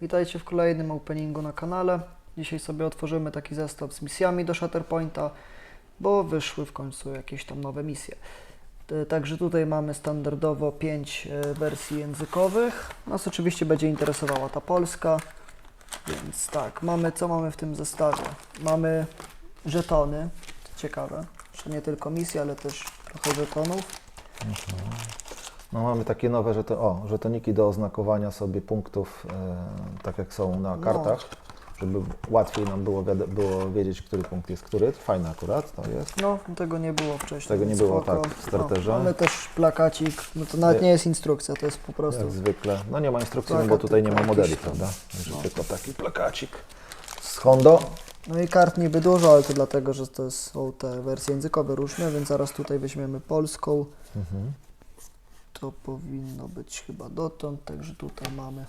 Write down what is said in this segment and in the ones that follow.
Witajcie w kolejnym openingu na kanale. Dzisiaj sobie otworzymy taki zestaw z misjami do Shatterpointa, bo wyszły w końcu jakieś tam nowe misje. E, Także tutaj mamy standardowo 5 wersji językowych. Nas oczywiście będzie interesowała ta polska. Więc tak, mamy co mamy w tym zestawie? Mamy żetony, ciekawe, że nie tylko misje, ale też trochę żetonów. No mamy takie nowe żeto, o, żetoniki do oznakowania sobie punktów, e, tak jak są na No. kartach, żeby łatwiej nam było, wiad- było wiedzieć, który punkt jest który. Fajne akurat to jest. No, tego nie było wcześniej. Tego nie było, tak, w starterze. No, mamy też plakacik, no to nawet Nie. jest instrukcja, to jest po prostu. Jak zwykle. No nie ma instrukcji, no bo tutaj nie ma modeli, prawda? Także No. tylko taki plakacik z Hondo. No i kart niby dużo, ale to dlatego, że to są te wersje językowe różne, więc zaraz tutaj weźmiemy polską. To powinno być chyba dotąd, także tutaj mamy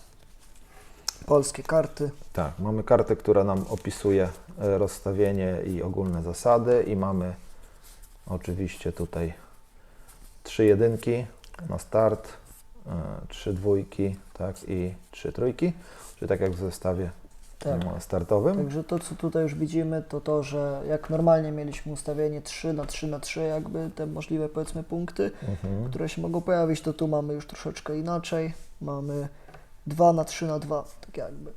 polskie karty. Tak, mamy kartę, która nam opisuje e, rozstawienie i ogólne zasady i mamy oczywiście tutaj trzy jedynki na start, e, trzy dwójki tak, i trzy trójki, czyli tak jak w zestawie Tak. startowym. Także to, co tutaj już widzimy, to to, że jak normalnie mieliśmy ustawienie 3 na 3 na 3, jakby te możliwe powiedzmy punkty, Mhm. które się mogą pojawić, to tu mamy już troszeczkę inaczej. Mamy 2 na 3 na 2, tak jakby.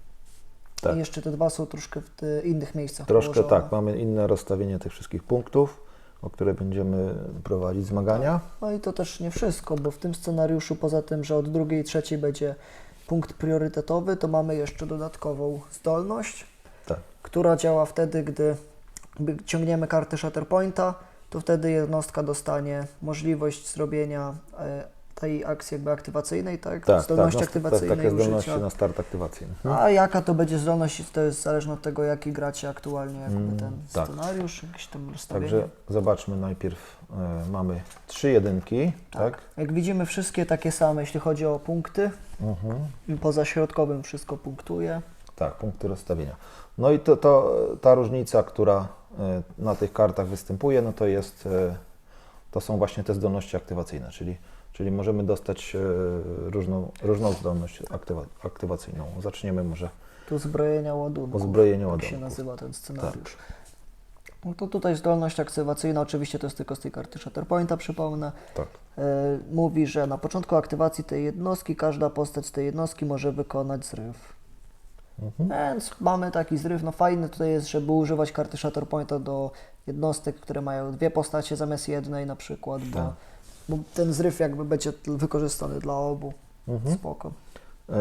Tak. I jeszcze te dwa są troszkę w innych miejscach Troszkę położone. tak, mamy inne rozstawienie tych wszystkich punktów, o które będziemy prowadzić zmagania. No i to też nie wszystko, bo w tym scenariuszu poza tym, że od drugiej i trzeciej będzie punkt priorytetowy, to mamy jeszcze dodatkową zdolność, Tak. która działa wtedy, gdy ciągniemy kartę Shatterpointa, to wtedy jednostka dostanie możliwość zrobienia e, tej akcji jakby aktywacyjnej, tak? Tak, zdolności tak, aktywacyjnej tak, takie zdolności użycia. na start aktywacji. Mhm. A jaka to będzie zdolność, to jest zależne od tego, jaki gracie aktualnie jakby Mm, ten tak. scenariusz, jakieś tam rozstawienie. Także zobaczmy najpierw, e, mamy trzy jedynki, tak? Jak widzimy, wszystkie takie same, jeśli chodzi o punkty. Mhm. Poza środkowym wszystko punktuje. Tak, punkty rozstawienia. No i to, to, ta różnica, która e, na tych kartach występuje, no to jest, e, to są właśnie te zdolności aktywacyjne, czyli, czyli możemy dostać e, różną, różną zdolność aktywa, aktywacyjną. Zaczniemy może Tu zbrojenia ładunku. Uzbrojenie tak się nazywa ten scenariusz. No to tutaj zdolność aktywacyjna, oczywiście to jest tylko z tej karty Shatterpointa, przypomnę. tak. E, mówi, że na początku aktywacji tej jednostki każda postać z tej jednostki może wykonać zryw. Mhm. Więc mamy taki zryw. No fajny tutaj jest, żeby używać karty Shatterpointa do jednostek, które mają dwie postacie zamiast jednej na przykład, bo, Tak. bo ten zryw jakby będzie wykorzystany dla obu. Mhm. Spoko. E,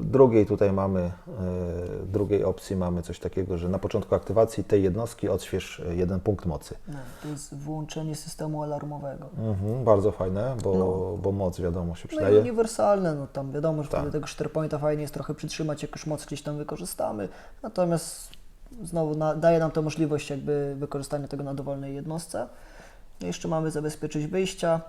W drugiej tutaj mamy, e, drugiej opcji mamy coś takiego, że na początku aktywacji tej jednostki odśwież e, jeden punkt mocy. No, to jest włączenie systemu alarmowego. Mhm, bardzo fajne, bo, No. bo moc wiadomo się No i przydaje. uniwersalne, no tam wiadomo, że Tak. wtedy tego Shatterpointa fajnie jest trochę przytrzymać, jak już moc gdzieś tam wykorzystamy, natomiast znowu na, daje nam to możliwość jakby wykorzystania tego na dowolnej jednostce. No Jeszcze mamy zabezpieczyć wyjścia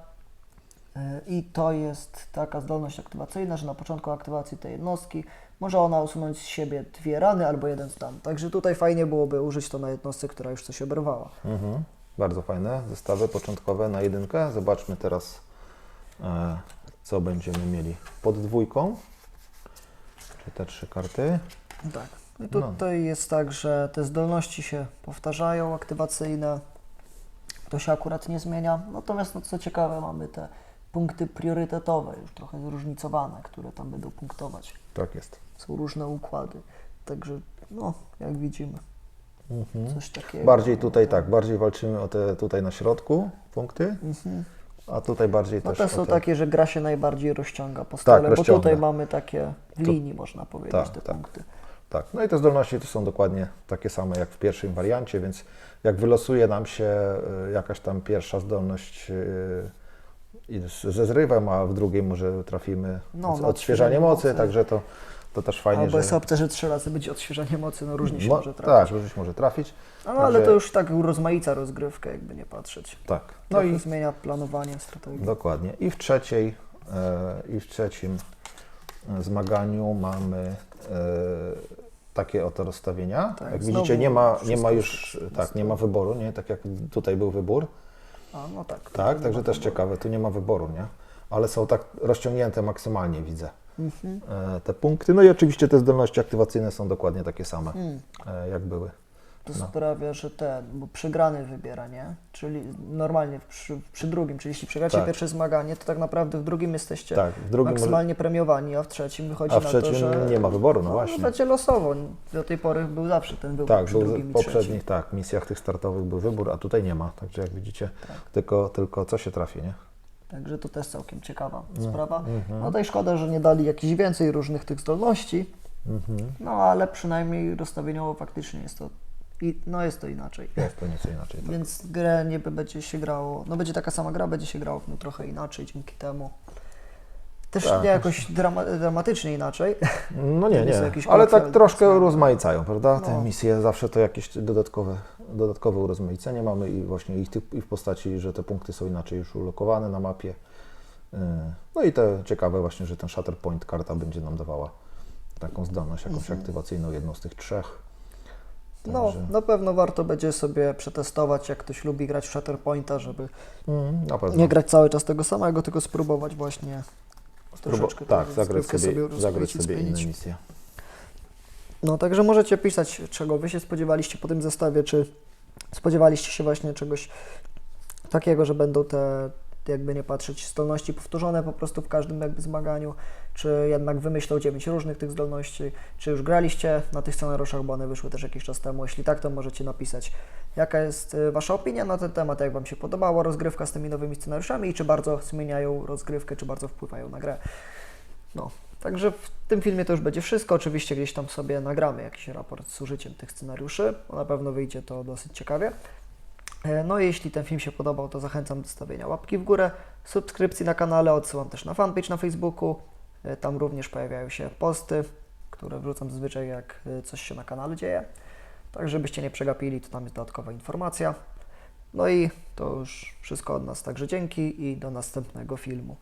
i to jest taka zdolność aktywacyjna, że na początku aktywacji tej jednostki może ona usunąć z siebie dwie rany albo jeden stan. Także tutaj fajnie byłoby użyć to na jednostce, która już coś oberwała. Mhm, bardzo fajne zestawy początkowe na jedynkę. Zobaczmy teraz, e, co będziemy mieli pod dwójką. Czyli te trzy karty. Tak. I No. tutaj jest tak, że te zdolności się powtarzają, aktywacyjne. To się akurat nie zmienia. Natomiast, no, co ciekawe, mamy te punkty priorytetowe, już trochę zróżnicowane, które tam będą punktować. Tak jest. Są różne układy. Także, no, jak widzimy, Mhm. coś takiego. Bardziej tutaj tak, bardziej walczymy o te tutaj na środku punkty, Mhm. a tutaj bardziej No też te są te... takie, że gra się najbardziej rozciąga po stole, bo rozciąga. tutaj mamy takie w linii, można powiedzieć, Tak, te tak. punkty. Tak, no i te zdolności to są dokładnie takie same jak w pierwszym wariancie, więc jak wylosuje nam się y, jakaś tam pierwsza zdolność y, i ze zrywem, a w drugiej może trafimy No, na odświeżanie mocy, mocy. także to, to też fajnie, Albo że... jest opcja, że trzy razy będzie odświeżanie mocy, no różnie się Mo- może trafić. Tak, różnie się może trafić. No ale Także- to już tak urozmaica rozgrywkę, jakby nie patrzeć. Tak, no Trochę i zmienia planowanie strategii. dokładnie. I w trzeciej, e, i w trzecim e, zmaganiu mamy e, takie oto rozstawienia. Tak, jak widzicie, nie ma, nie ma już, tak tak, nie ma wyboru, nie? Tak jak tutaj był wybór. A, no tak. Tak, także też ma ciekawe, tu nie ma wyboru, nie? Ale są tak rozciągnięte maksymalnie, widzę. Mhm. e, te punkty. No i oczywiście te zdolności aktywacyjne są dokładnie takie same, e, jak były. To No. sprawia, że ten, bo przegrany wybiera, nie? Czyli normalnie przy, przy drugim, czyli jeśli przegracie Tak. pierwsze zmaganie, to tak naprawdę w drugim jesteście Tak, w drugim, może, maksymalnie premiowani, a w trzecim wychodzi a w na trzecim to, że nie ma wyboru, no no, właśnie. będzie losowo. Do tej pory był zawsze ten wybór Tak, przy był drugim w i poprzednich trzecim. tak, misjach tych startowych był wybór, a tutaj nie ma. Także jak widzicie, Tak. tylko, tylko co się trafi, nie? Także to też całkiem ciekawa No. sprawa. Mhm. No tutaj szkoda, że nie dali jakichś więcej różnych tych zdolności, Mhm. no ale przynajmniej rozstawieniowo faktycznie jest to, i, no jest to inaczej. Jest to nieco inaczej. Tak. Więc grę nie będzie się grało, no będzie taka sama gra, będzie się grało no, trochę inaczej dzięki temu. Też Tak. nie jakoś drama, dramatycznie inaczej. No nie, nie, ale tak troszkę urozmaicają, prawda? Te No. misje zawsze to jakieś dodatkowe, dodatkowe urozmaicenie mamy i właśnie ich i w postaci, że te punkty są inaczej już ulokowane na mapie. Yy, No i te ciekawe właśnie, że ten Shatterpoint karta będzie nam dawała taką zdolność jakąś Mhm. aktywacyjną, jedną z tych trzech. No, Także- na pewno warto będzie sobie przetestować, jak ktoś lubi grać w Shatterpointa, żeby Mm, nie grać cały czas tego samego, tylko spróbować właśnie Próbo- troszeczkę tak, zagrać sobie, rozkroić zagrać sobie inne misje. No, także możecie pisać, czego wy się spodziewaliście po tym zestawie, czy spodziewaliście się właśnie czegoś takiego, że będą te, jakby nie patrzeć, zdolności powtórzone po prostu w każdym jakby zmaganiu, czy jednak wymyślą 9 różnych tych zdolności, czy już graliście na tych scenariuszach, bo one wyszły też jakiś czas temu. Jeśli tak, to możecie napisać, jaka jest y, Wasza opinia na ten temat, jak Wam się podobała rozgrywka z tymi nowymi scenariuszami i czy bardzo zmieniają rozgrywkę, czy bardzo wpływają na grę. No, także w tym filmie to już będzie wszystko. Oczywiście gdzieś tam sobie nagramy jakiś raport z użyciem tych scenariuszy, na pewno wyjdzie to dosyć ciekawie. E, No jeśli ten film się podobał, to zachęcam do stawienia łapki w górę, subskrypcji na kanale, odsyłam też na fanpage na Facebooku. E, Tam również pojawiają się posty, które wrzucam zazwyczaj jak e, coś się na kanale dzieje. Tak, żebyście nie przegapili, to tam jest dodatkowa informacja. No i to już wszystko od nas, także dzięki i do następnego filmu.